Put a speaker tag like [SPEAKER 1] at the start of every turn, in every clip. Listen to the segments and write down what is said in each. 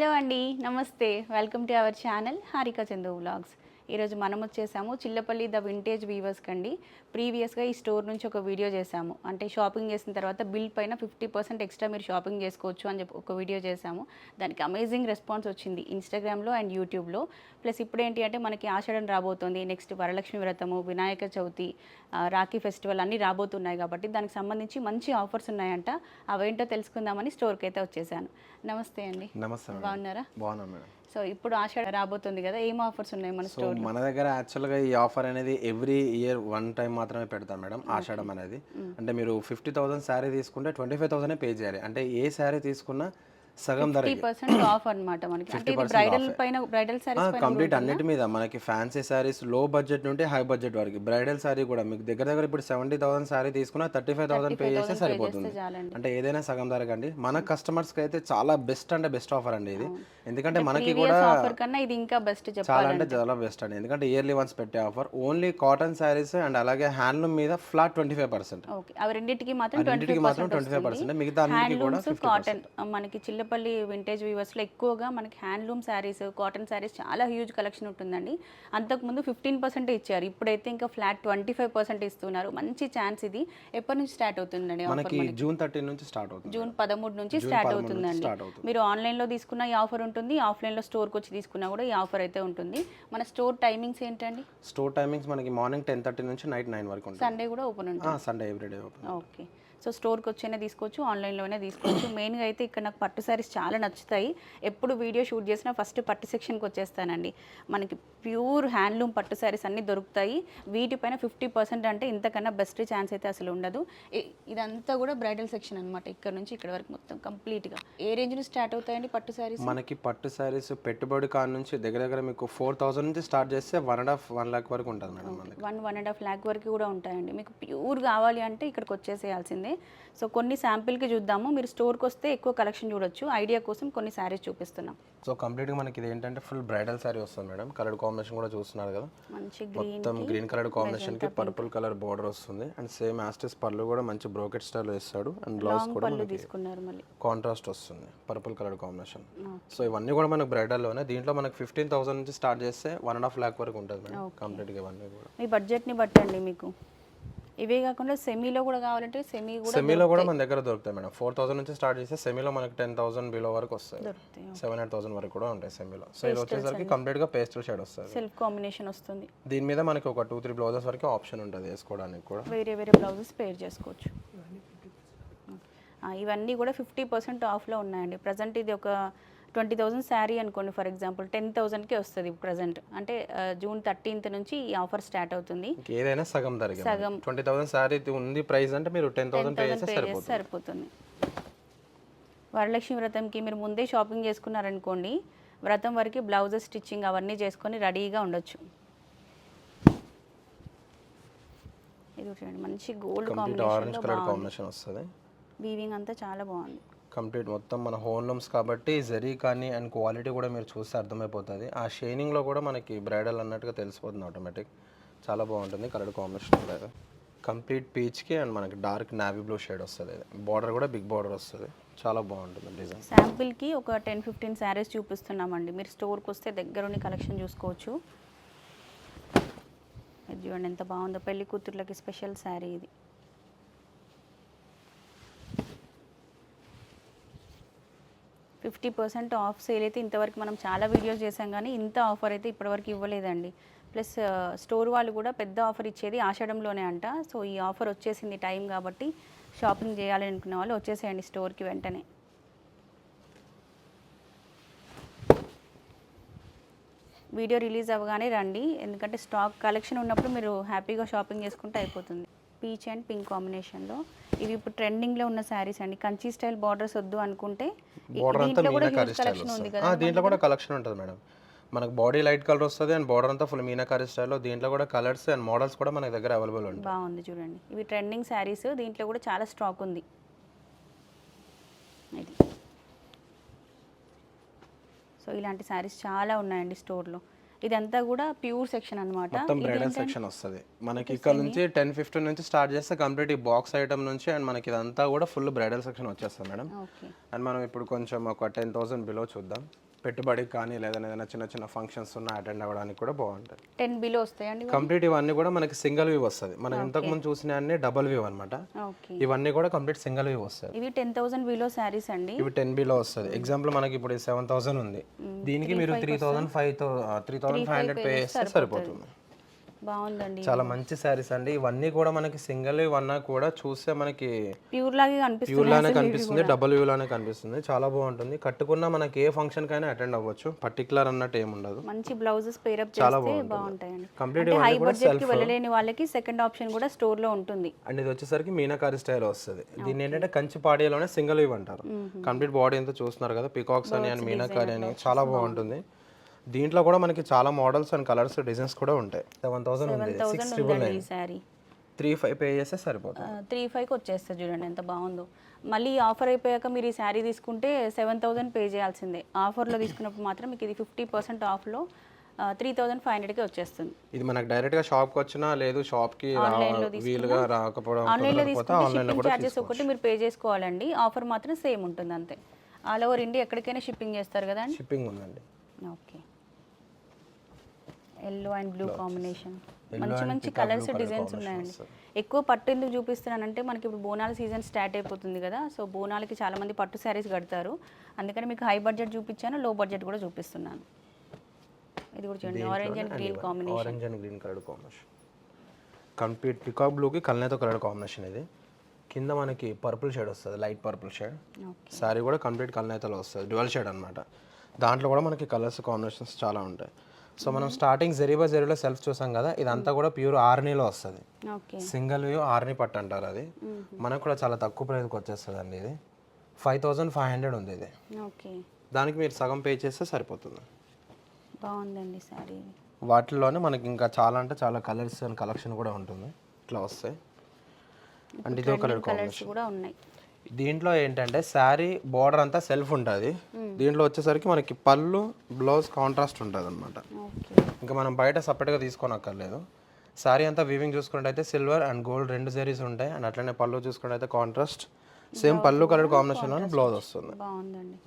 [SPEAKER 1] Hello అండి నమస్తే. Welcome to our channel Harika Chandu vlogs. ఈరోజు మనం వచ్చేసాము చిల్లపల్లి ద వింటేజ్ వీవర్స్ కండి. ప్రీవియస్గా ఈ స్టోర్ నుంచి ఒక వీడియో చేశాము అంటే షాపింగ్ చేసిన తర్వాత బిల్ పైన ఫిఫ్టీ పర్సెంట్ ఎక్స్ట్రా మీరు షాపింగ్ చేసుకోవచ్చు అని చెప్పి ఒక వీడియో చేశాము దానికి అమేజింగ్ రెస్పాన్స్ వచ్చింది ఇన్స్టాగ్రామ్లో అండ్ యూట్యూబ్లో ప్లస్ ఇప్పుడు ఏంటి అంటే మనకి ఆషాఢం రాబోతోంది. నెక్స్ట్ వరలక్ష్మి వ్రతము వినాయక చవితి రాఖీ ఫెస్టివల్ అన్నీ రాబోతున్నాయి కాబట్టి దానికి సంబంధించి మంచి ఆఫర్స్ ఉన్నాయంట. అవేంటో తెలుసుకుందామని స్టోర్కి అయితే వచ్చేసాను. నమస్తే అండి.
[SPEAKER 2] నమస్తే
[SPEAKER 1] బాగున్నారా?
[SPEAKER 2] బాగున్నాం మేడం.
[SPEAKER 1] సో ఇప్పుడు ఆషాఢ రాబోతుంది కదా ఏం ఆఫర్స్ ఉన్నాయి మన
[SPEAKER 2] సో
[SPEAKER 1] స్టోర్
[SPEAKER 2] మన దగ్గర యాక్చువల్గా ఈ ఆఫర్ అనేది ఎవ్రీ ఇయర్ వన్ టైం మాత్రమే పెడతాం మేడం ఆషాఢం అనేది. అంటే మీరు ఫిఫ్టీ థౌసండ్ శారీ తీసుకుంటే ట్వంటీ ఫైవ్ థౌసండ్ పే చేయాలి. అంటే ఏ శారీ తీసుకున్నా సగం ధర
[SPEAKER 1] ఫిఫ్టీ పర్సెంట్ ఆఫ్ అనమాట మనకి. అంటే ఇది బ్రైడల్ పైన బ్రైడల్ సారీస్ పైన
[SPEAKER 2] కంప్లీట్ అన్నిటి మీద మనకి ఫ్యాన్సీ శారీస్లో బడ్జెట్ నుండి హై బడ్జెట్ వరకు. బ్రైడల్ శారీ కూడా మీకు దగ్గర దగ్గర ఇప్పుడు సెవెంటీ థౌసండ్ శారీ తీసుకున్నా థర్టీ ఫైవ్ థౌసండ్ పే చేస్తే సరిపోతుంది. అంటే ఏదైనా సగం ధర కండి. మన కస్టమర్స్కి అయితే చాలా బెస్ట్ అంటే బెస్ట్ ఆఫర్ అండి ఇది. ఎందుకంటే మనకి కూడా
[SPEAKER 1] ఆఫర్ కన్నా ఇది ఇంకా బెస్ట్
[SPEAKER 2] చాలా అంటే చాలా బెస్ట్ అండి. ఎందుకంటే ఇయర్లీ వన్స్ పెట్టే offer. Only cotton saris and అలాగే హ్యాండ్లూమ్ మీద flat twenty five percent.
[SPEAKER 1] Okay. అవి రెండింటికి మాత్రం ట్వంటీ
[SPEAKER 2] ఫైవ్ పర్సెంట్ మిగతా
[SPEAKER 1] కాటన్ మనకి చిల్లపల్లి వింటేజ్ వీవర్స్లో ఎక్కువగా మనకి హ్యాండ్లూమ్ శారీస్ కాటన్ శారీస్ చాలా హ్యూజ్ కలెక్షన్ ఉంటుందండి. అంతకుముందు ఫిఫ్టీన్ పర్సెంట్ ఇచ్చారు. ఇప్పుడైతే ఇంకా ఫ్లాట్ ట్వంటీ ఫైవ్ పర్సెంట్ ఇస్తున్నారు. మంచి ఛాన్స్ ఇది. ఎప్పటి నుంచి స్టార్ట్ అవుతుందండి
[SPEAKER 2] మనకి జూన్ థర్టీన్ నుంచి స్టార్ట్ అవుతుంది.
[SPEAKER 1] జూన్ పదమూడు నుంచి స్టార్ట్ అవుతుందండి. మీరు ఆన్లైన్లో తీసుకున్న ఈ ఆఫర్ ఉంటుంది. ఆఫ్లైన్లో స్టోర్కి వచ్చి తీసుకున్నా కూడా ఈ ఆఫర్ అయితే ఉంటుంది. మన స్టోర్ టైమింగ్స్ ఏంటండి?
[SPEAKER 2] స్టోర్ టైమింగ్స్ మనకి మార్నింగ్ టెన్ థర్టీ నుంచి నైట్ నైన్ వరకు
[SPEAKER 1] సండే కూడా ఓపెన్ ఉంటుంది.
[SPEAKER 2] Sunday everyday open
[SPEAKER 1] okay so స్టోర్కి వచ్చైనా తీసుకోవచ్చు ఆన్లైన్లోనే తీసుకోవచ్చు. మెయిన్గా అయితే ఇక్కడ నాకు పట్టు శారీస్ చాలా నచ్చుతాయి. ఎప్పుడు వీడియో షూట్ చేసినా ఫస్ట్ పట్టు సెక్షన్కి వచ్చేస్తానండి. మనకి ప్యూర్ హ్యాండ్లూమ్ పట్టు శారీస్ అన్నీ దొరుకుతాయి. వీటిపైన ఫిఫ్టీ పర్సెంట్ అంటే ఇంతకన్నా బెస్ట్ ఛాన్స్ అయితే అసలు ఉండదు. ఇదంతా కూడా బ్రైడల్ సెక్షన్ అనమాట ఇక్కడ నుంచి ఇక్కడ వరకు మొత్తం కంప్లీట్గా. ఏ రేంజ్ నుంచి స్టార్ట్ అవుతాయండి పట్టు శారీస్?
[SPEAKER 2] మనకి పట్టు శారీస్ పెట్టుబడి కాడ నుంచి దగ్గర దగ్గర మీకు ఫోర్ థౌసండ్ నుంచి స్టార్ట్ చేస్తే one and half one lakh వరకు ఉంటుంది madam
[SPEAKER 1] one one and half lakh వరకు కూడా ఉంటాయండి. మీకు ప్యూర్ కావాలి అంటే ఇక్కడికి వచ్చేసేయాల్సిందే. సో కొన్ని శాంపిల్కి చూద్దాము. మీరు స్టోర్కి వస్తే ఎక్కువ కలెక్షన్ చూడొచ్చు. ఐడియా కోసం కొన్ని శారీస్ చూపిస్తున్నాం.
[SPEAKER 2] సో కంప్లీట్గా మనకి ఇది ఏంటంటే ఫుల్ బ్రైడల్ శారీ వస్తుంది మేడం. కలర్ కాంబినేషన్ కూడా చూస్తున్నారు కదా.
[SPEAKER 1] మంచి
[SPEAKER 2] మొత్తం గ్రీన్ కలర్ కాంబినేషన్కి పర్పుల్ కలర్ బార్డర్ వస్తుంది. అండ్ సేమ్ యాస్టిస్ పళ్ళు కూడా మంచి బ్రోకెట్ స్టైల్ ఇస్తాడు. అండ్ బ్లౌజ్ కూడా
[SPEAKER 1] తీసుకున్నారు మళ్ళీ.
[SPEAKER 2] కాంట్రాస్ట్ వస్తుంది. Purple colour combination. సో ఇవన్నీ కూడా మనకు బ్రైడల్లోనే. దీంట్లో మనకి ఫిఫ్టీన్ థౌసండ్ నుంచి స్టార్ట్ చేస్తే వన్ అండ్ హాఫ్ ల్యాక్ వరకు ఉంటుంది మేడం కంప్లీట్గా ఇవన్నీ కూడా.
[SPEAKER 1] మీ బడ్జెట్ని బట్టండి మీకు. ఇవే కాకుండా సెమీలో కూడా కావాలంటే సెమీ కూడా
[SPEAKER 2] సెమీలో కూడా మన దగ్గర దొరుకుతాయి మేడం. ఫోర్ థౌసండ్ నుంచి స్టార్ట్ చేస్తే సెమీలో మనకి టెన్ థౌసండ్ బిలో వరకు వస్తాయి. సెవెన్ ఎయిట్ థౌసండ్ వరకు కూడా ఉంటాయి సెమీలో. సో ఇది వచ్చేసరికి కంప్లీట్గా పేస్టల్ షేడ్ వస్తుంది.
[SPEAKER 1] సెల్ఫ్ కాంబినేషన్ వస్తుంది.
[SPEAKER 2] దీని మీద మనకి ఒక టూ త్రీ బ్లౌజెస్ వరకు ఆప్షన్ ఉంటుంది వేసుకోవడానికి కూడా.
[SPEAKER 1] వేరే వేరే బ్లౌజెస్ పేర్ చేసుకోవచ్చు. ఇవన్నీ కూడా ఫిఫ్టీ పర్సెంట్ ఆఫ్లో ఉన్నాయండి. ప్రజెంట్ ఇది ఒక ట్వంటీ థౌజండ్ శారీ అనుకోండి ఫర్ ఎగ్జాంపుల్ టెన్ థౌజండ్కే వస్తుంది ప్రజెంట్. అంటే జూన్ థర్టీన్త్ నుంచి ఈ ఆఫర్ స్టార్ట్ అవుతుంది.
[SPEAKER 2] ఏదైనా సగం ధరకే
[SPEAKER 1] సగం.
[SPEAKER 2] ట్వంటీ థౌసండ్ శారీ ఉంది ప్రైస్ అంటే మీరు టెన్ థౌసండ్ పే చేస్తే సరిపోతుంది.
[SPEAKER 1] వరలక్ష్మి వ్రతంకి మీరు ముందే షాపింగ్ చేసుకున్నారనుకోండి వ్రతం వరకు బ్లౌజెస్ స్టిచ్చింగ్ అవన్నీ చేసుకొని రెడీగా ఉండొచ్చు. ఇది చూడండి మంచి గోల్డ్
[SPEAKER 2] ఆరెంజ్ కలర్ కాంబినేషన్ వస్తుంది.
[SPEAKER 1] వీవింగ్ అంతా చాలా బాగుంది.
[SPEAKER 2] కంప్లీట్. మొత్తం మన హోన్ లూమ్స్ కాబట్టి జరీ కానీ అండ్ క్వాలిటీ కూడా మీరు చూస్తే అర్థమైపోతుంది. ఆ షైనింగ్లో కూడా మనకి బ్రైడల్ అన్నట్టుగా తెలిసిపోతుంది ఆటోమేటిక్ చాలా బాగుంటుంది కలర్ కాంబినేషన్ ఉండేది కంప్లీట్ పీచ్కి అండ్ మనకి డార్క్ నావీ బ్లూ షేడ్ వస్తుంది బార్డర్ కూడా బిగ్ బార్డర్ వస్తుంది. చాలా బాగుంటుంది డిజైన్
[SPEAKER 1] శాంపిల్కి ఒక టెన్ ఫిఫ్టీన్ శారీస్ చూపిస్తున్నామండి. మీరు స్టోర్కి వస్తే దగ్గరుండి కలెక్షన్ చూసుకోవచ్చు. ఇది చూడండి ఎంత బాగుందో. పెళ్ళి కూతుర్లకి స్పెషల్ శారీ ఇది. ఫిఫ్టీ పర్సెంట్ ఆఫ్ సేల్ అయితే ఇంతవరకు మనం చాలా వీడియోస్ చేసాం కానీ ఇంత ఆఫర్ అయితే ఇప్పటివరకు ఇవ్వలేదండి. ప్లస్ స్టోర్ వాళ్ళు కూడా పెద్ద ఆఫర్ ఇచ్చేది ఆషాఢంలోనే అంట. సో ఈ ఆఫర్ వచ్చేసింది టైం కాబట్టి షాపింగ్ చేయాలని అనుకున్న వాళ్ళు వచ్చేసేయండి స్టోర్కి వెంటనే. వీడియో రిలీజ్ అవ్వగానే రండి. ఎందుకంటే స్టాక్ కలెక్షన్ ఉన్నప్పుడు మీరు హ్యాపీగా షాపింగ్ చేసుకుంటే అయిపోతుంది. పీచ్ అండ్ పింక్ కాంబినేషన్లో. ఇవి ఇప్పుడు ట్రెండింగ్లో ఉన్న శారీస్ అండి. కంచి స్టైల్ బార్డర్స్ వద్దు అనుకుంటే దీంట్లో కూడా కలెక్షన్ ఉంది కదా
[SPEAKER 2] దీంట్లో కూడా కలెక్షన్ ఉంటుంది మేడం. మనకు బాడీ లైట్ కలర్ వస్తుంది అండ్ బార్డర్ అంతా ఫుల్ మీనాకారి స్టైల్లో దీంట్లో కూడా కలర్స్ అండ్ మోడల్స్ కూడా మన దగ్గర అవైలబుల్ ఉంటాయి.
[SPEAKER 1] బాగుంది చూడండి. ఇవి ట్రెండింగ్ శారీస్ దీంట్లో కూడా చాలా స్టాక్ ఉంది. ఇది. సో ఇలాంటి శారీస్ చాలా ఉన్నాయండి స్టోర్లో ఇదంతా కూడా ప్యూర్ సెక్షన్ అనమాట
[SPEAKER 2] మొత్తం బ్రైడల్ సెక్షన్ వస్తుంది. మనకి ఇక్కడ నుంచి టెన్ ఫిఫ్టీన్ నుంచి స్టార్ట్ చేస్తే కంప్లీట్ ఈ బాక్స్ ఐటమ్ నుంచి అండ్ మనకి ఇదంతా కూడా ఫుల్ బ్రైడల్ సెక్షన్ వచ్చేస్తుంది మేడం అండ్ మనం ఇప్పుడు కొంచెం ఒక టెన్ థౌసండ్ బిలో చూద్దాం. పెట్టుబడికి కానీ లేదా ఏదైనా చిన్న చిన్న ఫంక్షన్స్ ఉన్న అటెండ్ అవ్వడానికి కూడా బాగుంటుంది.
[SPEAKER 1] టెన్ బిలో వస్తాయండి
[SPEAKER 2] కంప్లీట్ ఇవన్నీ కూడా మనకి సింగిల్ వ్యూ వస్తుంది. మనం ఇంతకుముందు చూసిన అన్ని డబుల్ వ్యూ అనమాట ఇవన్నీ కూడా కంప్లీట్ సింగిల్ వ్యూ వస్తుంది.
[SPEAKER 1] ఇవి టెన్ థౌసండ్ బిలో శారీస్ అండి.
[SPEAKER 2] ఇవి టెన్ బిలో వస్తుంది. ఎగ్జాంపుల్ మనకి ఇప్పుడు సెవెన్ థౌసండ్ ఉంది. దీనికి మీరు three thousand five three thousand five hundred pay చేస్తే సరిపోతుంది.
[SPEAKER 1] బాగుందండి
[SPEAKER 2] చాలా మంచి శారీస్ అండి. ఇవన్నీ కూడా మనకి సింగిల్ ఇవన్నా కూడా చూస్తే మనకి
[SPEAKER 1] ప్యూర్ లాగే కనిపిస్తుంది
[SPEAKER 2] ప్యూర్ లానే కనిపిస్తుంది డబుల్ వ్యూ లానే కనిపిస్తుంది. చాలా బాగుంటుంది. కట్టుకున్న మనకి ఏ ఫంక్షన్ కైనా అటెండ్ అవ్వచ్చు. పర్టికులర్ అన్నట్టు ఏమి ఉండదు.
[SPEAKER 1] మంచి బ్లౌజెస్ పేరప్ చేస్తే బాగుంటాయండి.
[SPEAKER 2] కంప్లీట్
[SPEAKER 1] హై బడ్జెట్కి వెళ్ళలేని వాళ్ళకి సెకండ్ ఆప్షన్ కూడా స్టోర్లో ఉంటుంది.
[SPEAKER 2] అండ్ ఇది వచ్చేసరికి మీనాకారి స్టైల్ వస్తుంది. దీన్ని ఏంటంటే కంచి పాడియాలోనే సింగిల్ అంటారు. కంప్లీట్ బాడీ అంతా చూస్తున్నారు కదా పికాక్స్ అని అండ్ మీనాకారి అని. చాలా బాగుంటుంది. దీంట్లో కూడా మనకి చాలా మోడల్స్ అండ్ కలర్స్ డిజైన్స్ కూడా ఉంటాయి. సెవెన్ థౌసండ్ ఉంది. సిక్స్ ట్రిపుల్ నైన్
[SPEAKER 1] ఈ శారీ
[SPEAKER 2] త్రీ ఫైవ్ పే చేస్తే సరిపోతుంది.
[SPEAKER 1] త్రీ ఫైవ్కి వచ్చేస్తుంది చూడండి ఎంత బాగుందో. మళ్ళీ ఆఫర్ అయిపోయాక మీరు ఈ శారీ తీసుకుంటే సెవెన్ థౌసండ్ పే చేయాల్సిందే. ఆఫర్లో తీసుకున్నప్పుడు మాత్రం మీకు ఇది ఫిఫ్టీ పర్సెంట్ ఆఫ్లో త్రీ థౌసండ్ ఫైవ్ హండ్రెడ్కి వచ్చేస్తుంది.
[SPEAKER 2] ఇది మనకు డైరెక్ట్గా షాప్కి వచ్చినా లేదు షాప్కి వీలుగా రాకపోవడం
[SPEAKER 1] ఆన్లైన్లో తీసుకుంటే
[SPEAKER 2] ఆన్లైన్లో
[SPEAKER 1] షిప్పింగ్
[SPEAKER 2] కూడా
[SPEAKER 1] ఛార్జెస్ ఒకటి మీరు పే చేసుకోవాలండి. ఆఫర్ మాత్రం సేమ్ ఉంటుంది అంతే ఆల్ ఓవర్ ఇండియా ఎక్కడికైనా షిప్పింగ్ చేస్తారు కదా అండి
[SPEAKER 2] షిప్పింగ్ ఉందండి.
[SPEAKER 1] Okay yellow and blue combination మంచి మంచి కలర్స్ డిజైన్స్ ఉన్నాయండి. ఎక్కువ పట్టు ఎందుకు చూపిస్తున్నానంటే మనకి ఇప్పుడు బోనాల సీజన్ స్టార్ట్ అయిపోతుంది కదా సో బోనాలకి చాలా మంది పట్టు శారీస్ కడతారు. అందుకని మీకు హై బడ్జెట్ చూపించాను లో బడ్జెట్ కూడా చూపిస్తున్నాను. ఇది కూడా చూడండి orange and green combination
[SPEAKER 2] orange and green colour combination complete peacock బ్లూకి కల్నేతో కలర్ కాంబినేషన్ ఇది. కింద మనకి పర్పుల్ షేడ్ వస్తుంది లైట్ పర్పుల్ షేడ్ శారీ కూడా కంప్లీట్ కల్నేతలో వస్తుంది డ్యువల్ షేడ్ అనమాట దాంట్లో కూడా మనకి కలర్స్ కాంబినేషన్స్ చాలా ఉంటాయి. సో మనం స్టార్టింగ్ జరీబా జరీలో సెల్ఫ్ చూసాం కదా ఇదంతా కూడా ప్యూర్ ఆర్నీలో వస్తుంది. సింగిల్ వ్యూ ఆర్ని పట్టు అంటారు అది. మనకు కూడా చాలా తక్కువ ప్రైస్కి వచ్చేస్తుంది అండి ఇది. ఫైవ్ థౌజండ్ ఫైవ్ హండ్రెడ్ ఉంది ఇది. దానికి మీరు సగం పే చేస్తే సరిపోతుంది.
[SPEAKER 1] బాగుందండి శారీ
[SPEAKER 2] వాటిల్లోనే మనకి ఇంకా చాలా అంటే చాలా కలర్స్ అండ్ కలెక్షన్ కూడా ఉంటుంది. ఇట్లా వస్తాయి. అండ్ ఇదో కలర్
[SPEAKER 1] కలర్స్ కూడా ఉన్నాయి.
[SPEAKER 2] దీంట్లో ఏంటంటే శారీ బార్డర్ అంతా సెల్ఫ్ ఉంటుంది. దీంట్లో వచ్చేసరికి మనకి పళ్ళు బ్లౌజ్ కాంట్రాస్ట్ ఉంటుంది అనమాట ఇంకా మనం బయట సపరేట్గా తీసుకోనక్కర్లేదు. శారీ అంతా వీవింగ్ చూసుకున్నట్టయితే సిల్వర్ అండ్ గోల్డ్ రెండు జరీస్ ఉంటాయి. అండ్ అట్లనే పళ్ళు చూసుకున్నట్టయితే కాంట్రాస్ట్ సేమ్ పళ్ళు కలర్ కాంబినేషన్లో బ్లౌజ్ వస్తుంది.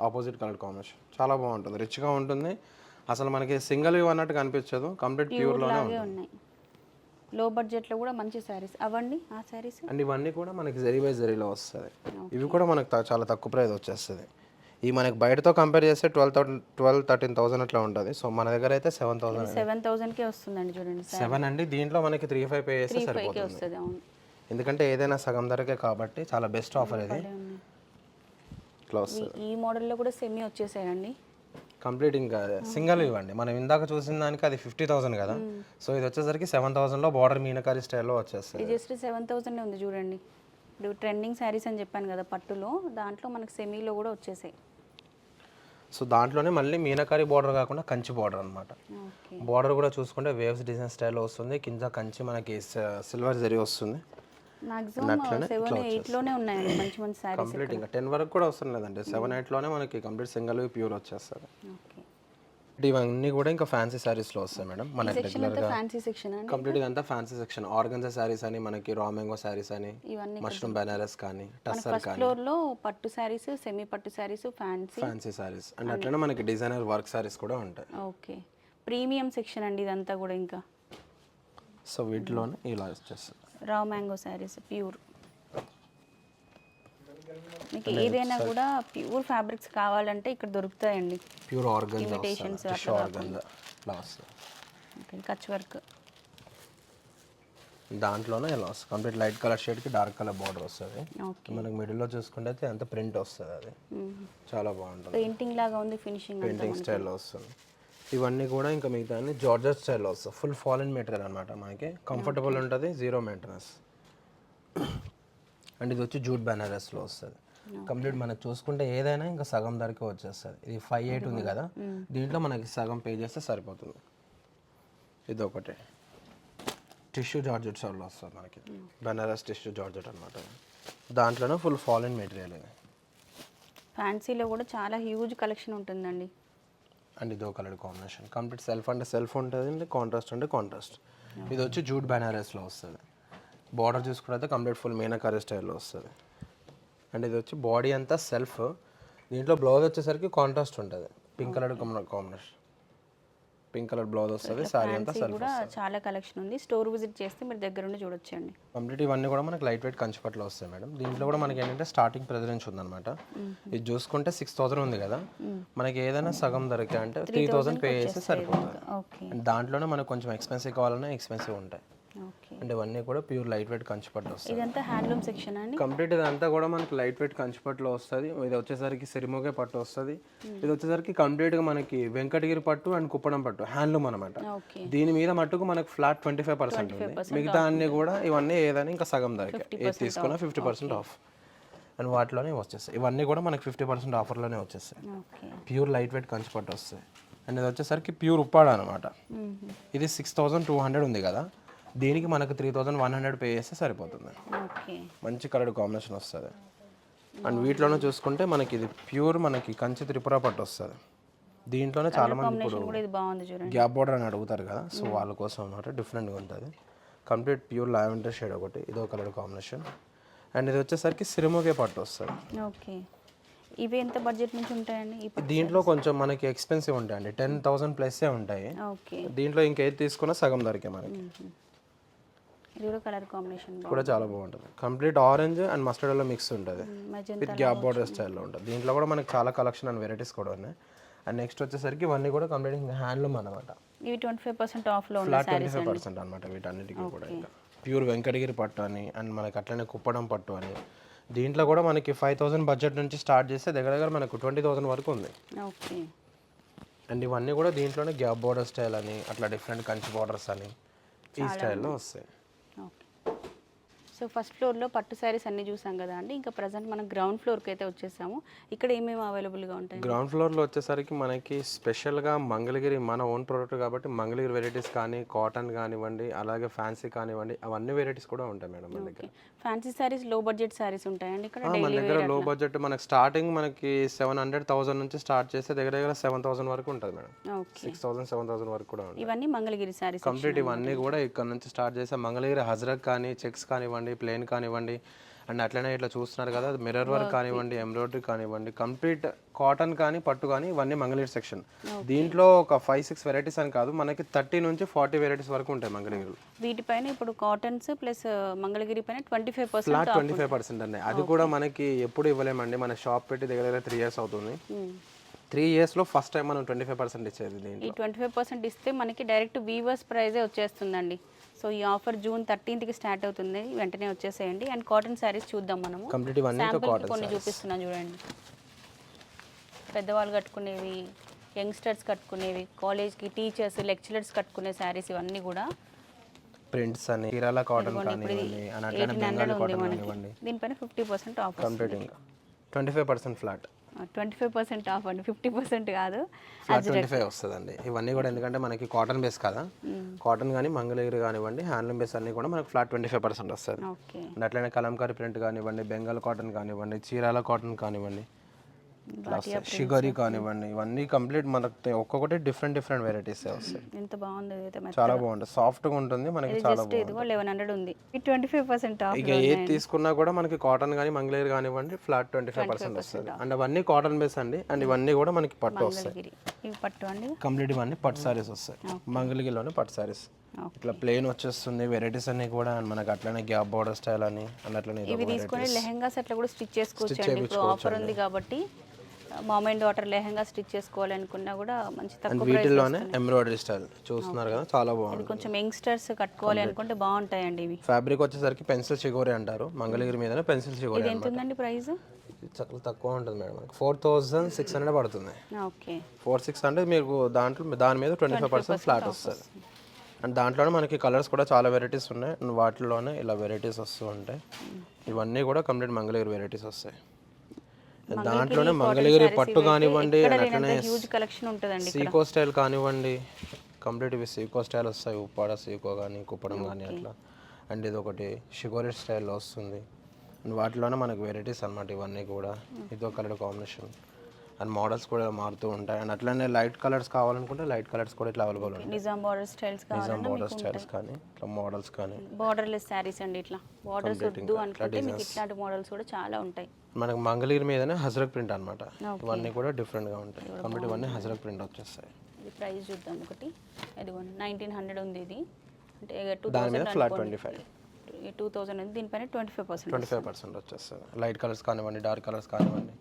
[SPEAKER 2] ఆపోజిట్ కలర్ కాంబినేషన్ చాలా బాగుంటుంది. రిచ్గా ఉంటుంది. అసలు మనకి సింగిల్ వ్యూ అన్నట్టు కనిపించదు. కంప్లీట్ ప్యూర్లోనే
[SPEAKER 1] ఉన్నాయి. లో బడ్జెట్లో కూడా మంచి శారీస్ అవండి ఆ శారీస్
[SPEAKER 2] అండ్ ఇవన్నీ కూడా మనకి జరీ బై జరీలో వస్తుంది. ఇవి కూడా మనకు త- చాలా తక్కువ ప్రైస్ వచ్చేస్తుంది. ఈ మనకి బయటతో కంపేర్ చేస్తే twelve thousand twelve thirteen thousand అట్లా ఉంటుంది. సో మన దగ్గర అయితే సెవెన్ థౌసండ్
[SPEAKER 1] సెవెన్ థౌసండ్కే వస్తుందండి చూడండి
[SPEAKER 2] సెవెన్ అండి. దీంట్లో మనకి త్రీ ఫైవ్ పే చేస్తే
[SPEAKER 1] ఫైవ్కే
[SPEAKER 2] సరిపోతుంది.
[SPEAKER 1] వస్తుంది అవును.
[SPEAKER 2] ఎందుకంటే ఏదైనా సగం ధరకే కాబట్టి చాలా బెస్ట్ ఆఫర్ ఇది. ఇట్లా వస్తుంది
[SPEAKER 1] ఈ- ఈ మోడల్లో కూడా సెమీ వచ్చేసాయండి.
[SPEAKER 2] కంప్లీట్ ఇంకా సింగిల్ ఇవ్వండి. మనం ఇందాక చూసిన దానికి అది ఫిఫ్టీ థౌసండ్ కదా. సో ఇది వచ్చేసరికి సెవెన్ థౌసండ్లో బార్డర్ మీనకారి స్టైల్లో వచ్చేస్తుంది
[SPEAKER 1] జస్ట్ సెవెన్ థౌసండ్ ఉంది చూడండి. ఇప్పుడు ట్రెండింగ్ శారీస్ అని చెప్పాను కదా పట్టులో దాంట్లో మనకి సెమీలో కూడా వచ్చేసాయి.
[SPEAKER 2] సో దాంట్లోనే మళ్ళీ మీనకారి బార్డర్ కాకుండా కంచి బార్డర్ అనమాట బార్డర్ కూడా చూసుకుంటే వేవ్స్ డిజైన్ స్టైల్లో వస్తుంది. కింద కంచి మనకి సిల్వర్ జరీ వస్తుంది.
[SPEAKER 1] మాక్సిమం సెవెన్ ఎయిట్లోనే ఉన్నాయండి మంచి మంచి శారీస్
[SPEAKER 2] కంప్లీట్ ఇంకా టెన్ వరకు కూడా వస్తుంది లేదండి. సెవెన్ ఎయిట్లోనే మనకి కంప్లీట్ సింగిల్ ప్యూర్ వచ్చేస్తుంది ఇవన్నీ కూడా ఇంకా ఫ్యాన్సీ శారీస్లో వస్తాయి మేడం.
[SPEAKER 1] ఫ్యాన్సీ సెక్షన్ అండి
[SPEAKER 2] కంప్లీట్గా అంతా ఫ్యాన్సీ సెక్షన్ ఆర్గన్జా శారీస్ అని మనకి రా మ్యాంగో శారీస్ అని మష్రూమ్ బెనారస్ కానీ టస్సర్
[SPEAKER 1] ఫస్ట్ ఫ్లోర్లో పట్టు శారీస్ సెమీ పట్టు saris fancy
[SPEAKER 2] fancy saris and అట్లనే మనకి డిజైనర్ వర్క్ శారీస్ కూడా ఉంటాయి.
[SPEAKER 1] ఓకే. ప్రీమియం సెక్షన్ అండి ఇదంతా కూడా ఇంకా.
[SPEAKER 2] సో వీటిలోనే ఇలా వచ్చేస్తుంది
[SPEAKER 1] రా మ్యాంగో శారీస్ ప్యూర్. మీకు ఏదైనా కూడా ప్యూర్ ఫ్యాబ్రిక్స్ కావాలంటే ఇక్కడ దొరుకుతాయండి.
[SPEAKER 2] ప్యూర్ వస్తుంది
[SPEAKER 1] ఓకే కచ్ వర్క్.
[SPEAKER 2] దాంట్లోనే ఇలా వస్తుంది కంప్లీట్ లైట్ కలర్ షేడ్కి డార్క్ కలర్ బార్డర్ వస్తుంది.
[SPEAKER 1] ఓకే.
[SPEAKER 2] మనకి మిడిల్లో చూసుకుంటే అంత ప్రింట్ వస్తుంది అది. చాలా బాగుంటుంది.
[SPEAKER 1] పెయింటింగ్ లాగా ఉంది ఫినిషింగ్ అంతా
[SPEAKER 2] పెయింటింగ్ స్టైల్లో వస్తుంది. ఇవన్నీ కూడా ఇంకా మిగతా అన్ని జార్జెట్ స్టైల్లో వస్తుంది ఫుల్ ఫాలిన్ మెటీరియల్ అనమాట మనకి. కంఫర్టబుల్ ఉంటుంది జీరో మెయింటెనెన్స్ అండ్ ఇది వచ్చి జూట్ బెనారస్లో వస్తుంది. కంప్లీట్ మనకి చూసుకుంటే ఏదైనా ఇంకా సగం ధరకే వచ్చేస్తుంది. ఇది ఫైవ్ ఎయిట్ ఉంది కదా. దీంట్లో మనకి సగం పే చేస్తే సరిపోతుంది. ఇది ఒకటి. టిష్యూ జార్జెట్ స్టైల్లో వస్తుంది మనకి. బెనారస్ టిష్యూ జార్జెట్ అనమాట దాంట్లోనే ఫుల్ ఫాలిన్ మెటీరియల్ ఇది.
[SPEAKER 1] ఫ్యాన్సీలో కూడా చాలా హ్యూజ్ కలెక్షన్ ఉంటుందండి.
[SPEAKER 2] అండ్ ఇదో కలర్ కాంబినేషన్. కంప్లీట్ సెల్ఫ్ అంటే సెల్ఫ్ ఉంటుంది అండి కాంట్రాస్ట్ అంటే కాంట్రాస్ట్ ఇది వచ్చి జూట్ బెనారస్లో వస్తుంది. బార్డర్ చూసుకుంటే కంప్లీట్ ఫుల్ మీనాకారి స్టైల్లో వస్తుంది. అండ్ ఇది వచ్చి బాడీ అంతా సెల్ఫ్ దీంట్లో బ్లౌజ్ వచ్చేసరికి కాంట్రాస్ట్ ఉంటుంది. Pink colour combination pink colour blouse వస్తుంది సారీ అంతా సెల్ఫ్
[SPEAKER 1] కూడా చాలా కలెక్షన్ ఉంది. స్టోర్ విజిట్ చేస్తే మీరు దగ్గర నుండి చూడొచ్చండి.
[SPEAKER 2] కంప్లీట్ ఇవన్నీ కూడా మనకి లైట్ వెయిట్ కంచిపట్లో వస్తాయి మేడం. దీంట్లో కూడా మనకి ఏంటంటే స్టార్టింగ్ ప్రైస్ నుంచి ఉందన్నమాట ఇది చూసుకుంటే సిక్స్ థౌసండ్ ఉంది కదా. మనకి ఏదైనా సగం ధరకే అంటే త్రీ థౌసండ్ పే చేస్తే సరిపోతుంది. దాంట్లోనే మనకు కొంచెం ఎక్స్పెన్సివ్ కావాలన్నా ఎక్స్పెన్సివ్ ఉంటాయి. అంటే ఇవన్నీ కూడా ప్యూర్ లైట్ వెయిట్ కంచిపట్లు వస్తాయి.
[SPEAKER 1] ఇదంతా హ్యాండ్లూమ్ సెక్షన్ అండి?
[SPEAKER 2] కంప్లీట్ ఇదంతా కూడా మనకి లైట్ వెయిట్ కంచిపట్లో వస్తుంది. ఇది వచ్చేసరికి సిరిమోగే పట్టు వస్తుంది. ఇది వచ్చేసరికి కంప్లీట్గా మనకి వెంకటగిరి పట్టు అండ్ కుప్పడం పట్టు హ్యాండ్లూమ్ అనమాట దీని మీద మట్టుకు మనకు ఫ్లాట్ ట్వంటీ ఫైవ్ పర్సెంట్ ఉంది. మిగతా అన్ని కూడా ఇవన్నీ ఏదైనా ఇంకా సగం ధరకే ఏది తీసుకున్నా ఫిఫ్టీ పర్సెంట్ ఆఫ్ అండ్ వాటిలోనే వచ్చేస్తాయి. ఇవన్నీ కూడా మనకి ఫిఫ్టీ పర్సెంట్ ఆఫర్లోనే వచ్చేస్తాయి. ప్యూర్ లైట్ వెయిట్ కంచిపట్టు వస్తాయి. అండ్ ఇది వచ్చేసరికి ప్యూర్ ఉప్పాడ అనమాట ఇది సిక్స్ థౌజండ్ టూ హండ్రెడ్ ఉంది కదా. దీనికి మనకు three thousand one hundred pay చేస్తే సరిపోతుంది. మంచి కలర్ కాంబినేషన్ వస్తుంది. అండ్ వీటిలోనే చూసుకుంటే మనకి ఇది ప్యూర్ మనకి కంచి త్రిపుర పట్టు వస్తుంది. దీంట్లోనే చాలా మంది ఇప్పుడు గ్యాప్ బోర్డర్ అని అడుగుతారు కదా సో వాళ్ళ కోసం అనమాట డిఫరెంట్గా ఉంటుంది. కంప్లీట్ ప్యూర్ లావెండర్ షేడ్ ఒకటి ఇదో కలర్ కాంబినేషన్ అండ్ ఇది వచ్చేసరికి సిరిమోగే పట్టు వస్తుంది.
[SPEAKER 1] ఓకే. ఇవి ఎంత బడ్జెట్ నుంచి ఉంటాయండి
[SPEAKER 2] దీంట్లో కొంచెం మనకి ఎక్స్పెన్సివ్ ఉంటాయండి టెన్ థౌసండ్ ప్లస్సే ఉంటాయి. దీంట్లో ఇంకేది తీసుకున్నా సగం ధరకే మనకి.
[SPEAKER 1] ఇది కూడా కలర్ కాంబినేషన్
[SPEAKER 2] కూడా చాలా బాగుంటుంది. కంప్లీట్ ఆరెంజ్ అండ్ మస్టర్డ్లో మిక్స్ ఉంటుంది. విత్ గ్యాప్ బోర్డర్ స్టైల్లో ఉంటుంది. దీంట్లో కూడా మనకి చాలా కలెక్షన్ అండ్ వెరైటీస్ కూడా ఉన్నాయి. అండ్ నెక్స్ట్ వచ్చేసరికి ఇవన్నీ కూడా కంప్లీట్ హ్యాండ్లూమ్ అనమాట
[SPEAKER 1] ఇవి ట్వంటీ ఫైవ్ పర్సెంట్ ఆఫ్లో
[SPEAKER 2] ఫ్లాట్ ట్వంటీ ఫైవ్ పర్సెంట్ అనమాట వీటన్నిటికీ కూడా ఇంకా. ప్యూర్ వెంకటగిరి పట్టు అని అండ్ మనకి అట్లనే కుప్పడం పట్టు అని. దీంట్లో కూడా మనకి ఫైవ్ థౌసండ్ బడ్జెట్ నుంచి స్టార్ట్ చేస్తే దగ్గర దగ్గర మనకు ట్వంటీ థౌసండ్ వరకు ఉంది.
[SPEAKER 1] ఓకే
[SPEAKER 2] అండ్ ఇవన్నీ కూడా దీంట్లోనే గ్యాప్ బోర్డర్ స్టైల్ అని అట్లా డిఫరెంట్ కంచి బోర్డర్స్ అని ఈ స్టైల్లో వస్తాయి.
[SPEAKER 1] సో ఫస్ట్ ఫ్లోర్లో పట్టు శారీస్ అన్నీ చూసాం కదా అండి. ఇంకా ప్రజెంట్ మనం గ్రౌండ్ ఫ్లోర్కి అయితే వచ్చేసాము. ఇక్కడ ఏమేమి అవైలబుల్గా ఉంటాయి?
[SPEAKER 2] గ్రౌండ్ ఫ్లోర్లో వచ్చేసరికి మనకి స్పెషల్గా మంగళగిరి మన ఓన్ ప్రోడక్ట్ కాబట్టి మంగళగిరి వెరైటీస్ కానీ కాటన్ కానివ్వండి అలాగే ఫ్యాన్సీ కానివ్వండి అవన్నీ వెరైటీస్ కూడా ఉంటాయి మేడం మన దగ్గర.
[SPEAKER 1] ఫ్యాన్సీ శారీస్లో బడ్జెట్ శారీస్ ఉంటాయండి ఇక్కడ?
[SPEAKER 2] మన దగ్గర లో బడ్జెట్ మనకి స్టార్టింగ్ మనకి సెవెన్ హండ్రెడ్ థౌసండ్ నుంచి స్టార్ట్ చేస్తే దగ్గర దగ్గర సెవెన్ థౌసండ్ వరకు ఉంటుంది madam. Six thousand seven thousand వరకు కూడా
[SPEAKER 1] ఇవన్నీ మంగళగిరి శారీస్
[SPEAKER 2] కంప్లీట్ ఇవన్నీ కూడా ఇక్కడ నుంచి స్టార్ట్ చేస్తే మంగళగిరి హజరత్ కానీ చెక్స్ కానివ్వండి ప్లేన్ కానివ్వండి అండ్ అట్లనే ఇట్లా చూస్తున్నారు కదా మిర్రర్ వర్క్ కానివ్వండి ఎంబ్రాయిడరీ కానివ్వండి కంప్లీట్ కాటన్ కానీ పట్టు కానీ ఇవన్నీ మంగళగిరి సెక్షన్. దీంట్లో ఒక ఫైవ్ సిక్స్ వెరైటీస్ అని కాదు మనకి థర్టీ నుంచి ఫార్టీ వెరైటీస్ వరకు ఉంటాయి మంగళగిరిలో.
[SPEAKER 1] వీటిపైన ఇప్పుడు కాటన్స్ ప్లస్ మంగళగిరి పైన twenty five percent
[SPEAKER 2] twenty five percent అండి. అది కూడా మనకి ఎప్పుడు ఇవ్వలేమండి. మన షాప్ పెట్టి దగ్గర దగ్గర త్రీ ఇయర్స్ అవుతుంది. త్రీ ఇయర్స్లో ఫస్ట్ టైం మనం ట్వంటీ ఫైవ్ పర్సెంట్ ఇచ్చేది
[SPEAKER 1] ఈ ట్వంటీ ఫైవ్ పర్సెంట్ ఇస్తే మనకి డైరెక్ట్ వీవర్స్ ప్రైజే వచ్చేస్తుందండి. సో ఈ ఆఫర్ జూన్ థర్టీన్త్కి స్టార్ట్ అవుతుంది. వెంటనే వచ్చేసేయండి. అండ్ కాటన్ శారీస్ చూద్దాం మనము. శాంపుల్ కొన్ని చూపిస్తున్నాను చూడండి. పెద్దవాళ్ళు కట్టుకునేవి యంగ్స్టర్స్ కట్టుకునేవి కాలేజ్కి టీచర్స్ లెక్చరర్స్ కట్టుకునే శారీస్ ఇవన్నీ కూడా.
[SPEAKER 2] ప్రింట్స్ అని చీరాల కాటన్ కానివ్వండి
[SPEAKER 1] దీనిపైన ఫిఫ్టీ పర్సెంట్ ఆఫ్
[SPEAKER 2] కంప్లీట్ ఇంకా. Twenty five percent flat.
[SPEAKER 1] Twenty five percent off అండి ఫిఫ్టీ పర్సెంట్ కాదు.
[SPEAKER 2] ట్వంటీ ఫైవ్ వస్తుందండి. ఇవన్నీ కూడా ఎందుకంటే మనకి కాటన్ బేస్ కదా. కాటన్ కానీ మంగళగిరి కానివ్వండి హ్యాండ్లూమ్ బేస్ అన్నీ కూడా మనకి ఫ్లాట్ ట్వంటీ ఫైవ్ పర్సెంట్ వస్తుంది. అట్లనే కలంకారీ ప్రింట్ కానివ్వండి బెంగాల్ కాటన్ కానివ్వండి చీరాల కాటన్ కానివ్వండి షిగరీ కానివ్వండి ఇవన్నీ కంప్లీట్ మనకి ఒక్కొక్కటి డిఫరెంట్ డిఫరెంట్ వెరైటీస్ వస్తాయి.
[SPEAKER 1] ఎంత బాగుంది అయితే
[SPEAKER 2] చాలా బాగుంటుంది. సాఫ్ట్గా ఉంటుంది మనకి చాలా
[SPEAKER 1] ఇదిగో లెవెన్ హండ్రెడ్ ఉంది. ట్వంటీ ఫైవ్ పర్సెంట్
[SPEAKER 2] ఇక ఏది తీసుకున్నా కూడా మనకి కాటన్ కానీ మంగళగిరి కానివ్వండి ఫ్లాట్ ట్వంటీ ఫైవ్ పర్సెంట్ వస్తుంది అండ్ అవన్నీ కాటన్ బేస్ అండి. అండ్ ఇవన్నీ కూడా మనకి పట్టు వస్తాయి.
[SPEAKER 1] ఇవి పట్టు అండి?
[SPEAKER 2] కంప్లీట్ ఇవన్నీ పట్టు సారీస్ వస్తాయి. మంగళగిరిలోనే పట్టు సారీస్. ఇట్లా ప్లెయిన్ వచ్చేస్తుంది వెరైటీస్ అన్ని కూడా. మనకి అట్లనే గ్యాప్ బార్డర్ స్టైల్ అని అండ్ అట్లనే
[SPEAKER 1] ఇవి తీసుకొని లెహంగాస్ అట్లా కూడా స్టిచ్ చేసుకోవచ్చు అండి. ఆఫర్ ఉంది కాబట్టి mom and daughter lehenga stitch చేసుకోవాలనుకున్నా కూడా మంచి తక్కువ
[SPEAKER 2] వీటిల్లోనే ఎంబ్రాయిడరీ స్టైల్ చూస్తున్నారు కదా చాలా బాగుంది
[SPEAKER 1] కొంచెం యంగ్స్టర్స్ కట్టుకోవాలి అనుకుంటే బాగుంటాయండి ఇవి.
[SPEAKER 2] ఫ్యాబ్రిక్ వచ్చేసరికి పెన్సిల్ చిగోరి అంటారు మంగళగిరి మీదనే పెన్సిల్ చిగోరి
[SPEAKER 1] ఎంత ఉందండి ప్రైస్
[SPEAKER 2] చాలా తక్కువ ఉంటుంది madam four thousand six hundred పడుతుంది.
[SPEAKER 1] ఓకే
[SPEAKER 2] ఫోర్ సిక్స్ అంటే మీకు దాంట్లో దాని మీద ట్వంటీ ఫైవ్ పర్సెంట్ ఫ్లాట్ వస్తుంది. అండ్ దాంట్లోనే మనకి కలర్స్ కూడా చాలా వెరైటీస్ ఉన్నాయి. వాటిలోనే ఇలా వెరైటీస్ వస్తూ ఉంటాయి. ఇవన్నీ కూడా కంప్లీట్ మంగళగిరి వెరైటీస్ వస్తాయి. దాంట్లోనే మంగళగిరి పట్టు కానివ్వండి అట్లనే
[SPEAKER 1] కలెక్షన్ ఉంటుందండి
[SPEAKER 2] సీకో స్టైల్ కానివ్వండి కంప్లీట్ ఇవి సీకో స్టైల్ వస్తాయి ఉప్పాడ సీకో కానీ కుప్పడం కానీ అట్లా. అండ్ ఇది ఒకటి షిగోరి స్టైల్లో వస్తుంది. వాటిలోనే మనకి వెరైటీస్ అన్నమాట ఇవన్నీ కూడా. ఇదో కలర్ కాంబినేషన్ అండ్ మోడల్స్ కూడా మారుతూ ఉంటాయి. అండ్ అట్లనే లైట్ కలర్స్ కావాలనుకుంటే లైట్ కలర్స్ కూడా ఇట్లా అవైలబుల్ ఉంటాయి.
[SPEAKER 1] Nizam border styles
[SPEAKER 2] Nizam border styles కానీ ఇట్లా మోడల్స్ కానీ.
[SPEAKER 1] బార్డర్లెస్ శారీస్ అండి ఇట్లా. బార్డర్స్ వద్దు అనుకుంటే మీకు ఇట్లాంటి మోడల్స్ కూడా చాలా ఉంటాయి.
[SPEAKER 2] మనకి మంగళగిరి మీదనే హజరక్ ప్రింట్ అనమాట ఇవన్నీ కూడా డిఫరెంట్గా ఉంటాయి. కంప్లీట్ ఇవన్నీ హజరక్ ప్రింట్ వచ్చేస్తాయి.
[SPEAKER 1] ఇది ప్రైస్ చూద్దాం ఒకటి. ఇది నైన్టీన్ హండ్రెడ్ ఉంది ఇది. అంటే టూ
[SPEAKER 2] మీద flat twenty five
[SPEAKER 1] two thousand ఉంది దీనిపైన twenty five percent
[SPEAKER 2] twenty five percent వచ్చేస్తుంది లైట్ కలర్స్ కానివ్వండి డార్క్ కలర్స్ కానివ్వండి.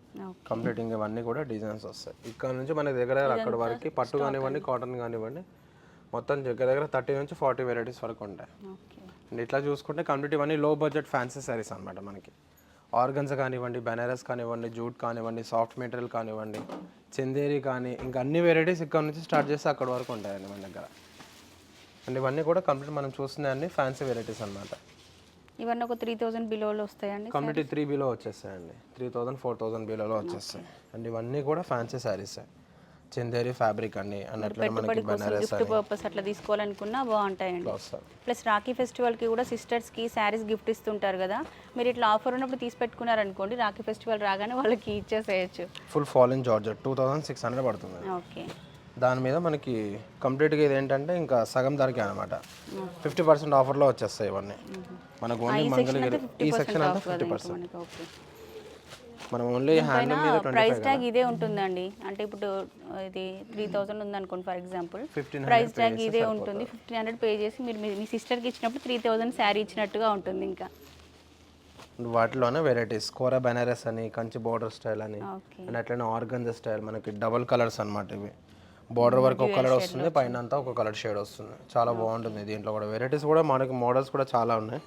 [SPEAKER 2] కంప్లీట్ ఇంకా ఇవన్నీ కూడా డిజైన్స్ వస్తాయి. ఇక్కడ నుంచి మన దగ్గర అక్కడ వరకు పట్టు కానివ్వండి కాటన్ కానివ్వండి మొత్తం దగ్గర దగ్గర థర్టీ నుంచి ఫార్టీ వెరైటీస్ వరకు ఉంటాయి. అండ్ ఇట్లా చూసుకుంటే కంప్లీట్ ఇవన్నీ లో బడ్జెట్ ఫ్యాన్సీ శారీస్ అనమాట మనకి. ఆర్గన్స్ కానివ్వండి బెనారస్ కానివ్వండి జూట్ కానివ్వండి సాఫ్ట్ మెటీరియల్ కానివ్వండి చందేరి కానీ ఇంకా అన్ని వెరైటీస్ ఇక్కడ నుంచి స్టార్ట్ చేస్తే అక్కడ వరకు ఉంటాయండి మన దగ్గర. అండ్ ఇవన్నీ కూడా కంప్లీట్ మనం చూస్తున్నాయి అన్ని ఫ్యాన్సీ వెరైటీస్ అనమాట
[SPEAKER 1] ఇవన్నీ ఒక త్రీ థౌజండ్ బిలోలో వస్తాయండి
[SPEAKER 2] కంప్లీట్ త్రీ బిలో వచ్చేస్తాయండి. త్రీ థౌసండ్ ఫోర్ థౌసండ్ బిలోలో వచ్చేస్తాయి. అండ్ ఇవన్నీ కూడా ఫ్యాన్సీ శారీస్ చందేరి ఫ్యాబ్రిక్ అండి. బెనారస్
[SPEAKER 1] గిఫ్ట్ పర్పస్ అట్లా తీసుకోవాలనుకున్నా బాగుంటాయండి. ప్లస్ రాఖీ ఫెస్టివల్కి కూడా సిస్టర్స్కి శారీస్ గిఫ్ట్ ఇస్తుంటారు కదా. మీరు ఇట్లా ఆఫర్ ఉన్నప్పుడు తీసి పెట్టుకున్నారనుకోండి రాఖీ ఫెస్టివల్ రాగానే వాళ్ళకి ఇచ్చేసేయచ్చు.
[SPEAKER 2] Full ఫాలిన్ georgette two thousand six hundred పడుతుంది.
[SPEAKER 1] ఓకే.
[SPEAKER 2] దాని మీద మనకి కంప్లీట్గా ఇది ఏంటంటే ఇంకా సగం ధరకే అనమాట ఫిఫ్టీ పర్సెంట్ ఆఫర్లో వచ్చేస్తాయి ఇవన్నీ. మనకు ఓన్లీ మంగళగిరి ఈ సెక్షన్ అంతా ఫిఫ్టీ పర్సెంట్. మనం ఓన్లీ హ్యాండ్ మీద
[SPEAKER 1] ప్రైస్ ట్యాగ్ ఇదే ఉంటుందండి. అంటే ఇప్పుడు ఇది త్రీ థౌసండ్ ఉంది అనుకోండి ఫర్ ఎగ్జాంపుల్ ప్రైస్ ట్యాగ్ ఇదే ఉంటుంది. ఫిఫ్టీన్ హండ్రెడ్ పే చేసి మీరు మీ- సిస్టర్కి ఇచ్చినప్పుడు త్రీ థౌసండ్ శారీ ఇచ్చినట్టుగా ఉంటుంది ఇంకా.
[SPEAKER 2] వాటిలోనే వెరైటీస్ కోరా బెనారస్ అని కంచి బార్డర్ స్టైల్ అని అండ్ అట్లనే ఆర్గంజ స్టైల్ మనకి డబల్ కలర్స్ అన్నమాట ఇవి. బార్డర్ వరకు ఒక కలర్ వస్తుంది పైన అంతా ఒక కలర్ షేడ్ వస్తుంది. చాలా బాగుంటుంది దీంట్లో కూడా. వెరైటీస్ కూడా మనకి మోడల్స్ కూడా చాలా ఉన్నాయి.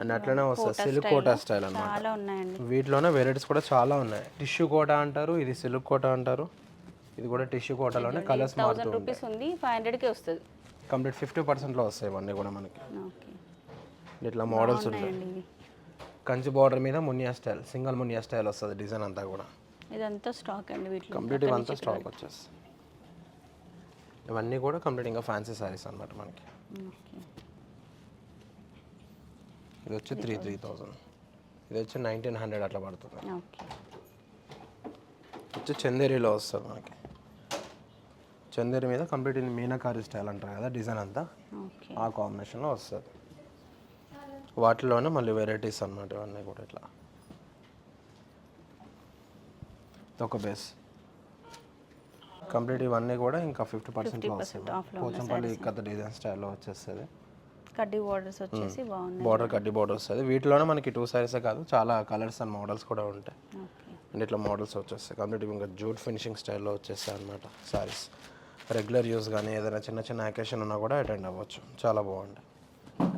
[SPEAKER 2] అండ్ అట్లనే వస్తుంది సిల్క్ కోటా స్టైల్
[SPEAKER 1] ఉన్నాయండి.
[SPEAKER 2] వీటిలోనే వెరైటీస్ కూడా చాలా ఉన్నాయి. టిష్యూ కోట అంటారు ఇది సిల్క్ కోట అంటారు. ఇది కూడా టిష్యూ కోటలోనే కలర్స్ మారుతూ
[SPEAKER 1] ఉంది ఫైవ్ హండ్రెడ్కి వస్తుంది.
[SPEAKER 2] కంప్లీట్ ఫిఫ్టీ పర్సెంట్లో వస్తాయి ఇవన్నీ కూడా మనకి. ఇట్లా మోడల్స్ ఉంటాయి కంచి బార్డర్ మీద Muniya style single Muniya style వస్తుంది డిజైన్ అంతా కూడా.
[SPEAKER 1] ఇదంతా స్టాక్ అండి వీటిలో.
[SPEAKER 2] కంప్లీట్ ఇవంతా స్టాక్ వచ్చేస్తుంది ఇవన్నీ కూడా కంప్లీట్ ఇంకా ఫ్యాన్సీ శారీస్ అన్నమాట మనకి. ఇది వచ్చి త్రీ త్రీ థౌజండ్. ఇది వచ్చి నైన్టీన్ హండ్రెడ్ అట్లా పడుతుంది. వచ్చి చందేరిలో వస్తుంది మనకి. చందేరి మీద కంప్లీట్ ఇది మీనాకారి స్టైల్ అంటారు కదా డిజైన్ అంతా. ఆ కాంబినేషన్లో వస్తుంది. వాటిలోనే మళ్ళీ వెరైటీస్ అన్నమాట ఇవన్నీ కూడా ఇట్లా. ఇది ఒక బేస్. కంప్లీట్ ఇవన్నీ కూడా ఇంకా ఫిఫ్టీ
[SPEAKER 1] ఆఫ్లో
[SPEAKER 2] పోచంపల్లి కథ డిజైన్ స్టైల్లో వచ్చేస్తుంది.
[SPEAKER 1] కడ్డీ బార్డర్స్ వచ్చేసి బాగున్నాయి.
[SPEAKER 2] బార్డర్ కడ్డీ బార్డర్ వస్తుంది. వీటిలోనే మనకి టూ సారీసే కాదు చాలా కలర్స్ అండ్ మోడల్స్ కూడా ఉంటాయి.
[SPEAKER 1] ఓకే.
[SPEAKER 2] అండ్ ఇట్లా మోడల్స్ వచ్చేస్తాయి. కంప్లీట్ ఇంకా జూట్ ఫినిషింగ్ స్టైల్లో వచ్చేస్తాయి అనమాట సారీస్ రెగ్యులర్ యూస్ కానీ ఏదైనా చిన్న చిన్న అకేషన్ ఉన్నా కూడా అటెండ్ అవ్వచ్చు. చాలా బాగుంటాయి.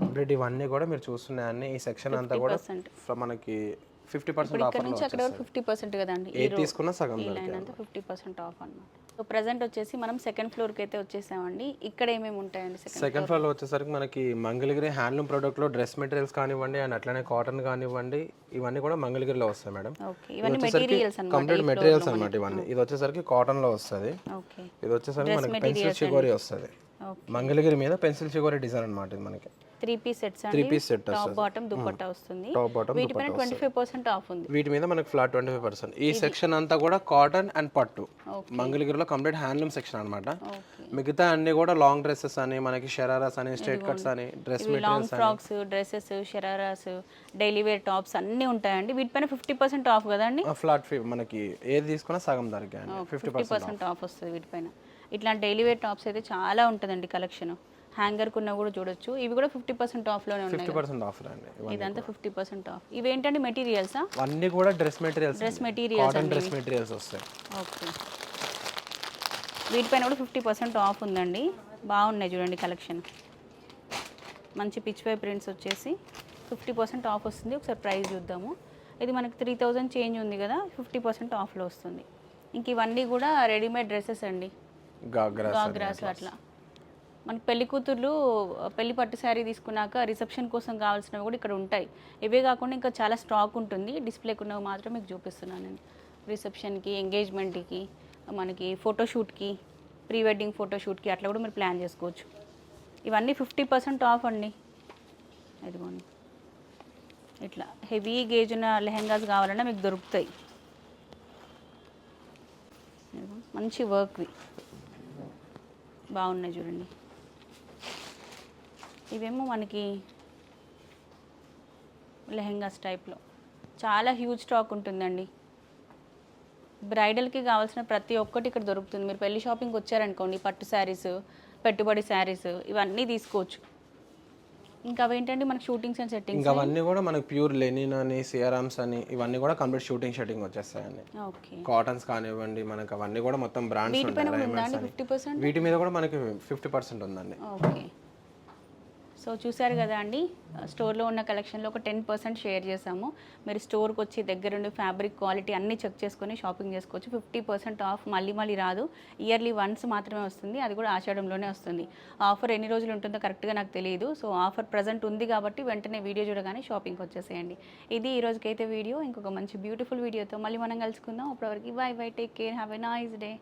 [SPEAKER 2] కంప్లీట్ ఇవన్నీ కూడా మీరు చూస్తున్నాయన్ని ఈ సెక్షన్ అంతా కూడా
[SPEAKER 1] పర్సెంట్.
[SPEAKER 2] మనకి ఫిఫ్టీ పర్సెంట్
[SPEAKER 1] వరకు ఫిఫ్టీ పర్సెంట్ కదండి.
[SPEAKER 2] తీసుకున్న సగం
[SPEAKER 1] ఫిఫ్టీ పర్సెంట్ ఆఫ్ అన్నమాట. సో ప్రజెంట్ వచ్చేసి మనం సెకండ్ ఫ్లోర్కి అయితే వచ్చేసామండి. ఇక్కడ ఏమేమి ఉంటాయండి సెకండ్
[SPEAKER 2] ఫ్లోర్లో వచ్చేసరికి మనకి మంగళగిరి హ్యాండ్లూమ్ ప్రోడక్ట్లో డ్రెస్ మెటీరియల్స్ కానివ్వండి అండ్ అట్లనే కాటన్ కానివ్వండి ఇవన్నీ కూడా మంగళగిరిలో వస్తాయి మేడం. కంప్లీట్ మెటీరియల్స్ అనమాట ఇవన్నీ. ఇది వచ్చేసరికి కాటన్లో వస్తుంది. ఇది వచ్చేసరికి మనకి పెన్సిల్ చిగోరి వస్తుంది. మంగళగిరి మీద పెన్సిల్ చిగోరి డిజైన్ అనమాట ఇది మనకి.
[SPEAKER 1] Three piece sets
[SPEAKER 2] three piece set
[SPEAKER 1] top bottom dupatta వస్తుంది.
[SPEAKER 2] టాప్ బాటమ్
[SPEAKER 1] వీటిపైన ట్వంటీ ఫైవ్ పర్సెంట్ ఆఫ్ ఉంది.
[SPEAKER 2] వీటి మీద మనకి ఫ్లాట్ ట్వంటీ ఫైవ్ పర్సెంట్. ఈ సెక్షన్ అంతా కూడా కాటన్ అండ్ పట్టు. మంగళగిరిలో కంప్లీట్ హ్యాండ్లూమ్ సెక్షన్ అనమాట మిగతా అన్ని కూడా లాంగ్ డ్రెస్సెస్ అని మనకి షరారాస్ అని స్ట్రైట్ కట్స్ అని dress
[SPEAKER 1] long frocks dresses shararas daily wear tops అన్నీ ఉంటాయండి. వీటిపైన ఫిఫ్టీ పర్సెంట్ ఆఫ్ కదండి?
[SPEAKER 2] ఫ్లాట్ ఫీ మనకి ఏది తీసుకున్నా సగం ధరకే అండి. ఫిఫ్టీ
[SPEAKER 1] పర్సెంట్ ఆఫ్ వస్తుంది వీటిపైన ఇట్లాంటి డైలీ వేర్ టాప్స్ అయితే చాలా ఉంటుందండి కలెక్షన్ హ్యాంగర్ కున్న కూడా చూడొచ్చు. ఇవి కూడా ఫిఫ్టీ పర్సెంట్ ఆఫ్లోనే ఉన్నాయి
[SPEAKER 2] ఫిఫ్టీ పర్సెంట్ ఆఫర్ అండి.
[SPEAKER 1] ఇదంతా ఫిఫ్టీ పర్సెంట్ ఆఫ్. ఇవేంటండి మెటీరియల్సా?
[SPEAKER 2] అన్నీ కూడా dress materials
[SPEAKER 1] dress materials
[SPEAKER 2] cotton dress materials వస్తాయి.
[SPEAKER 1] ఓకే. వీటిపైన కూడా ఫిఫ్టీ పర్సెంట్ ఆఫ్ ఉందండి. బాగున్నాయి చూడండి కలెక్షన్. మంచి పిచ్ వై ప్రింట్స్ వచ్చేసి ఫిఫ్టీ పర్సెంట్ ఆఫ్ వస్తుంది. ఒకసారి ప్రైస్ చూద్దాము. ఇది మనకి త్రీ థౌజండ్ చేంజ్ ఉంది కదా ఫిఫ్టీ పర్సెంట్ ఆఫ్లో వస్తుంది. ఇంక ఇవన్నీ కూడా రెడీమేడ్ డ్రెస్సెస్ అండి.
[SPEAKER 2] గాగ్రాస్
[SPEAKER 1] గాగ్రాస్ అట్లా. మనకి పెళ్ళి కూతుర్లు పెళ్ళి పట్టు శారీ తీసుకున్నాక రిసెప్షన్ కోసం కావాల్సినవి కూడా ఇక్కడ ఉంటాయి. ఇవే కాకుండా ఇంకా చాలా స్టాక్ ఉంటుంది. డిస్ప్లేకి ఉన్నవి మాత్రం మీకు చూపిస్తున్నాను నేను. రిసెప్షన్కి ఎంగేజ్మెంట్కి మనకి ఫోటోషూట్కి ప్రీ వెడ్డింగ్ ఫోటోషూట్కి అట్లా కూడా మీరు ప్లాన్ చేసుకోవచ్చు. ఇవన్నీ ఫిఫ్టీ పర్సెంట్ ఆఫ్ అండి. ఇదిగోండి. ఇట్లా హెవీ గేజ్ ఉన్న లెహెంగాస్ కావాలన్నా మీకు దొరుకుతాయి. మంచి వర్క్వి బాగున్నాయి చూడండి. ఇవేమో మనకి లెహెంగాస్ టైప్లో. చాలా హ్యూజ్ స్టాక్ ఉంటుందండి. బ్రైడల్కి కావాల్సిన ప్రతి ఒక్కటి ఇక్కడ దొరుకుతుంది. మీరు పెళ్ళి షాపింగ్కి వచ్చారనుకోండి పట్టు శారీస్ పెట్టుబడి శారీస్ ఇవన్నీ తీసుకోవచ్చు. ఇంకా అవేంటండి మనకి షూటింగ్స్ అండ్ సెట్టింగ్స్
[SPEAKER 2] ఇంకా అవన్నీ కూడా మనకి ప్యూర్ లెనిన్ అని సిఆర్ఎమ్స్ అని ఇవన్నీ కూడా కంప్లీట్ షూటింగ్ షూటింగ్ వచ్చేస్తాయండి.
[SPEAKER 1] ఓకే.
[SPEAKER 2] కాటన్స్ కానివ్వండి మనకి అవన్నీ కూడా మొత్తం బ్రాండ్స్ వీటి మీద కూడా మనకి ఫిఫ్టీ పర్సెంట్ ఉందండి.
[SPEAKER 1] ఓకే. సో చూసారు కదా అండి స్టోర్లో ఉన్న కలెక్షన్లో ఒక టెన్ పర్సెంట్ షేర్ చేసాము మీరు స్టోర్కి వచ్చి దగ్గరుండి ఫ్యాబ్రిక్ క్వాలిటీ అన్నీ చెక్ చేసుకొని షాపింగ్ చేసుకోవచ్చు. ఫిఫ్టీ పర్సెంట్ ఆఫ్ మళ్ళీ మళ్ళీ రాదు. ఇయర్లీ వన్స్ మాత్రమే వస్తుంది. అది కూడా ఆషాఢంలోనే వస్తుంది. ఆఫర్ ఎన్ని రోజులు ఉంటుందో కరెక్ట్గా నాకు తెలియదు సో ఆఫర్ ప్రజెంట్ ఉంది కాబట్టి వెంటనే వీడియో చూడగానే షాపింగ్కి వచ్చేసేయండి. ఇది ఈ రోజుకైతే వీడియో. ఇంకొక మంచి బ్యూటిఫుల్ వీడియోతో మళ్ళీ మనం కలుసుకుందాం. అప్పటివరకు bye bye take care have a nice day.